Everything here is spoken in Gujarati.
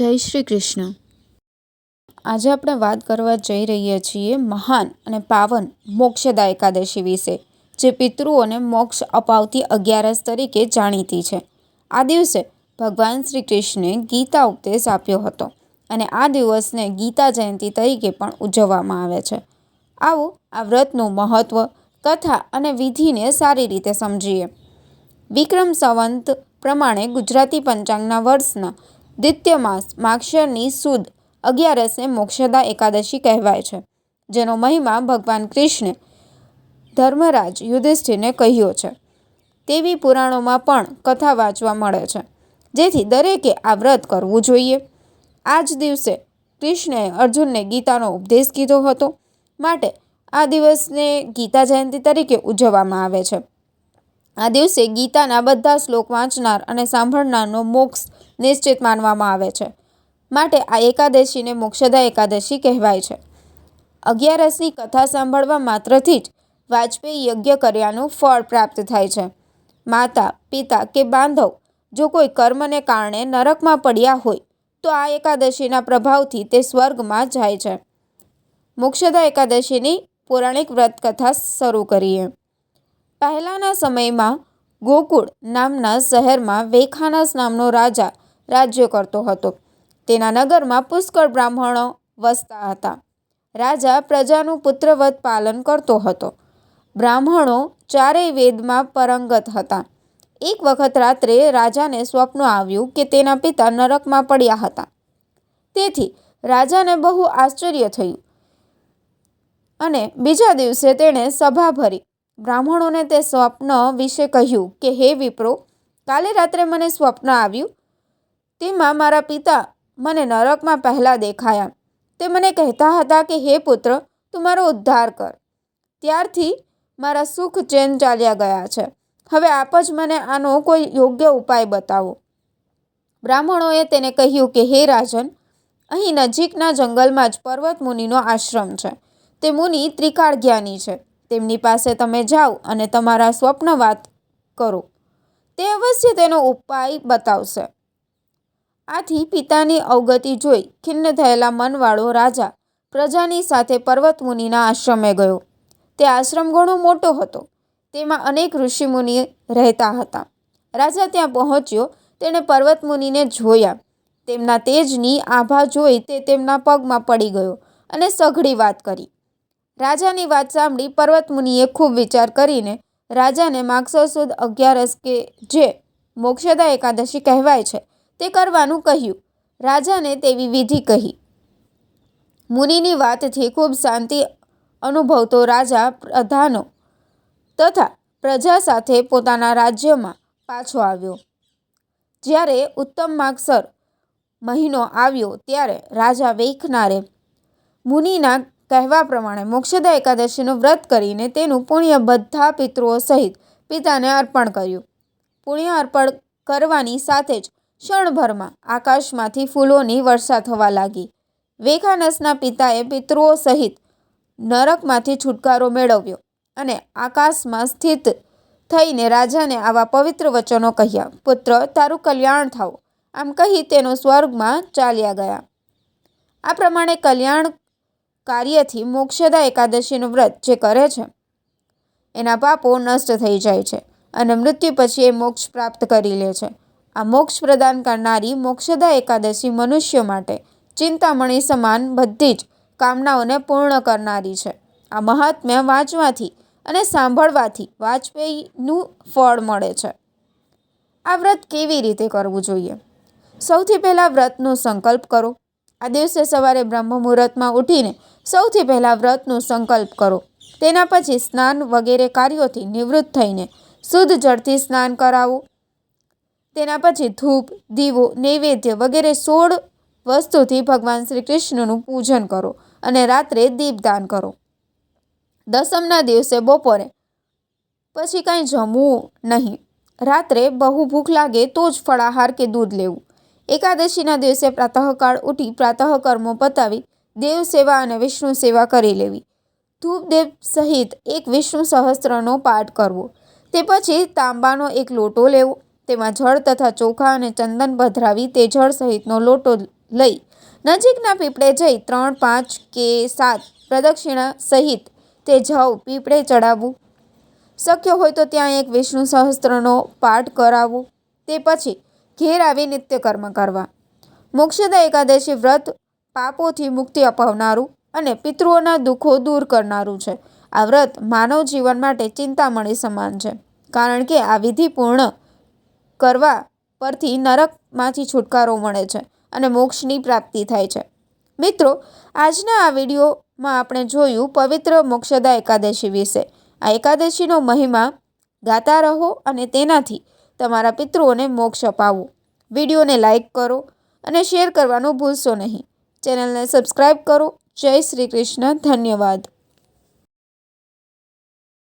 જય શ્રી કૃષ્ણ. આજે આપણે વાત કરવા જઈ રહ્યા છીએ મહાન અને પાવન મોક્ષદા એકાદશી વિશે, જે પિતૃઓને મોક્ષ અપાવતી અગિયારસ તરીકે જાણીતી છે. આ દિવસે ભગવાન શ્રી કૃષ્ણે ગીતા ઉપદેશ આપ્યો હતો અને આ દિવસને ગીતા જયંતિ તરીકે પણ ઉજવવામાં આવે છે. આવું આ વ્રતનું મહત્ત્વ કથા અને વિધિને સારી રીતે સમજીએ. વિક્રમ સંવંત પ્રમાણે ગુજરાતી પંચાંગના વર્ષના દ્વિતીય માસ માક્ષરની સુદ અગિયારસને મોક્ષદા એકાદશી કહેવાય છે, જેનો મહિમા ભગવાન કૃષ્ણે ધર્મરાજ યુધિષ્ઠિરને કહ્યો છે. તેવી પુરાણોમાં પણ કથા વાંચવા મળે છે. જેથી દરેકે આ વ્રત કરવું જોઈએ. આ જ દિવસે કૃષ્ણએ અર્જુનને ગીતાનો ઉપદેશ કીધો હતો. માટે આ દિવસને ગીતા જયંતિ તરીકે ઉજવવામાં આવે છે. આ દિવસે ગીતાના બધા શ્લોક વાંચનાર અને સાંભળનારનો મોક્ષ નિશ્ચિત માનવામાં આવે છે. માટે આ એકાદશીને મોક્ષદા એકાદશી કહેવાય છે. અગિયારસની કથા સાંભળવા માત્રથી જ વાજપેયી યજ્ઞ કર્યાનું ફળ પ્રાપ્ત થાય છે. માતા, પિતા કે બાંધવ જો કોઈ કર્મને કારણે નરકમાં પડ્યા હોય, તો આ એકાદશીના પ્રભાવથી તે સ્વર્ગમાં જાય છે. મોક્ષદા એકાદશીની પૌરાણિક વ્રત કથા શરૂ કરીએ. પહેલાંના સમયમાં ગોકુળ નામના શહેરમાં વેખાનસ નામનો રાજા રાજ્ય કરતો હતો. તેના નગરમાં પુષ્કળ બ્રાહ્મણો વસતા હતા. રાજા પ્રજાનું પુત્રવત પાલન કરતો હતો. બ્રાહ્મણો ચારેય વેદમાં પરંગત હતા. એક વખત રાત્રે રાજાને સ્વપ્ન આવ્યું કે તેના પિતા નરકમાં પડ્યા હતા. તેથી રાજાને બહુ આશ્ચર્ય થયું અને બીજા દિવસે તેણે સભા ભરી. બ્રાહ્મણોને તે સ્વપ્ન વિશે કહ્યું કે, હે વિપ્રો, કાલે રાત્રે મને સ્વપ્ન આવ્યું. તેમાં મારા પિતા મને નરકમાં પહેલાં દેખાયા. તે મને કહેતા હતા કે, હે પુત્ર, તું મારો ઉદ્ધાર કર. ત્યારથી મારા સુખ ચેન ચાલ્યા ગયા છે. હવે આપ જ મને આનો કોઈ યોગ્ય ઉપાય બતાવો. બ્રાહ્મણોએ તેને કહ્યું કે, હે રાજન, અહીં નજીકના જંગલમાં જ પર્વત મુનિનો આશ્રમ છે. તે મુનિ ત્રિકાળ જ્ઞાની છે. તેમની પાસે તમે જાઓ અને તમારા સ્વપ્ન વાત કરો. તે અવશ્ય તેનો ઉપાય બતાવશે. આથી પિતાની અવગતિ જોઈ ખિન્ન થયેલા મનવાળો રાજા પ્રજાની સાથે પર્વત મુનિના આશ્રમે ગયો. તે આશ્રમ ઘણો મોટો હતો. તેમાં અનેક ઋષિમુનિ રહેતા હતા. રાજા ત્યાં પહોંચ્યો, તેણે પર્વત મુનિને જોયા. તેમના તેજની આભા જોઈ તે તેમના પગમાં પડી ગયો અને સઘળી વાત કરી. રાજાની વાત સાંભળી પર્વતમુનિએ ખૂબ વિચાર કરીને રાજાને માગસર સુદ અગિયારસ કે જે મોક્ષદા એકાદશી કહેવાય છે, તે કરવાનું કહ્યું. રાજાને તેવી વિધિ કહી. મુનિની વાતથી ખૂબ શાંતિ અનુભવતો રાજા પ્રધાનો તથા પ્રજા સાથે પોતાના રાજ્યમાં પાછો આવ્યો. જ્યારે ઉત્તમ માગસર મહિનો આવ્યો, ત્યારે રાજા વૈખનારે મુનિના કહેવા પ્રમાણે મોક્ષદા એકાદશીનું વ્રત કરીને તેનું પુણ્ય બધા પિતૃઓ સહિત પિતાને અર્પણ કર્યું. પુણ્ય અર્પણ કરવાની સાથે જ ક્ષણભરમાં આકાશમાંથી ફૂલોની વર્ષા થવા લાગી. વેખાનસના પિતાએ પિતૃઓ સહિત નરકમાંથી છુટકારો મેળવ્યો અને આકાશમાં સ્થિત થઈને રાજાને આવા પવિત્ર વચનો કહ્યા, પુત્ર, તારું કલ્યાણ થાવ. આમ કહી તેનો સ્વર્ગમાં ચાલ્યા ગયા. આ પ્રમાણે કલ્યાણ કાર્યથી મોક્ષદા એકાદશીનું વ્રત જે કરે છે, એના પાપો નષ્ટ થઈ જાય છે અને મૃત્યુ પછી એ મોક્ષ પ્રાપ્ત કરી લે છે. આ મોક્ષ પ્રદાન કરનારી મોક્ષદા એકાદશી મનુષ્ય માટે ચિંતામણી સમાન બધી જ કામનાઓને પૂર્ણ કરનારી છે. આ મહાત્મ્ય વાંચવાથી અને સાંભળવાથી વાજપેયીનું ફળ મળે છે. આ વ્રત કેવી રીતે કરવું જોઈએ? સૌથી પહેલાં વ્રતનો સંકલ્પ કરો. આ દિવસે સવારે બ્રહ્મ મુહૂર્તમાં ઉઠીને સૌથી પહેલાં વ્રતનો સંકલ્પ કરો. તેના પછી સ્નાન વગેરે કાર્યોથી નિવૃત્ત થઈને શુદ્ધ જળથી સ્નાન કરાવો. તેના પછી ધૂપ, દીવો, નૈવેદ્ય વગેરે સોળ વસ્તુથી ભગવાન શ્રી કૃષ્ણનું પૂજન કરો અને રાત્રે દીપદાન કરો. દસમના દિવસે બપોરે પછી કાંઈ જમવું નહીં. રાત્રે બહુ ભૂખ લાગે તો જ ફળાહાર કે દૂધ લેવું. એકાદશીના દિવસે પ્રાતઃકાળ ઉઠી પ્રાતઃકર્મો પતાવી દેવ સેવા અને વિષ્ણુ સેવા કરી લેવી. ધૂપદેવ સહિત એક વિષ્ણુ સહસ્ત્રનો પાઠ કરવો. તે પછી તાંબાનો એક લોટો લેવો. તેમાં જળ તથા ચોખા અને ચંદન પધરાવી તે જળ સહિતનો લોટો લઈ નજીકના પીપળે જઈ ત્રણ, પાંચ કે સાત પ્રદક્ષિણા સહિત તે જવ પીપળે ચડાવવું. શક્ય હોય તો ત્યાં એક વિષ્ણુ સહસ્ત્રનો પાઠ કરાવવો. તે પછી ઘેર આવી નિત્યકર્મ કરવા. મોક્ષદા એકાદશી વ્રત પાપોથી મુક્તિ અપાવનારું અને પિતૃઓના દુઃખો દૂર કરનારું છે. આ વ્રત માનવ જીવન માટે ચિંતામણી સમાન છે. કારણ કે આ વિધિ પૂર્ણ કરવા પરથી નરકમાંથી છુટકારો મળે છે અને મોક્ષની પ્રાપ્તિ થાય છે. મિત્રો, આજના આ વિડીયોમાં આપણે જોયું પવિત્ર મોક્ષદા એકાદશી વિશે. આ એકાદશીનો મહિમા ગાતા રહો અને તેનાથી તમારા પિતૃઓને મોક્ષ અપાવો. વિડીયોને લાઇક કરો અને શેર કરવાનું ભૂલશો નહીં. ચેનલને સબસ્ક્રાઈબ કરો. જય શ્રી કૃષ્ણ. ધન્યવાદ.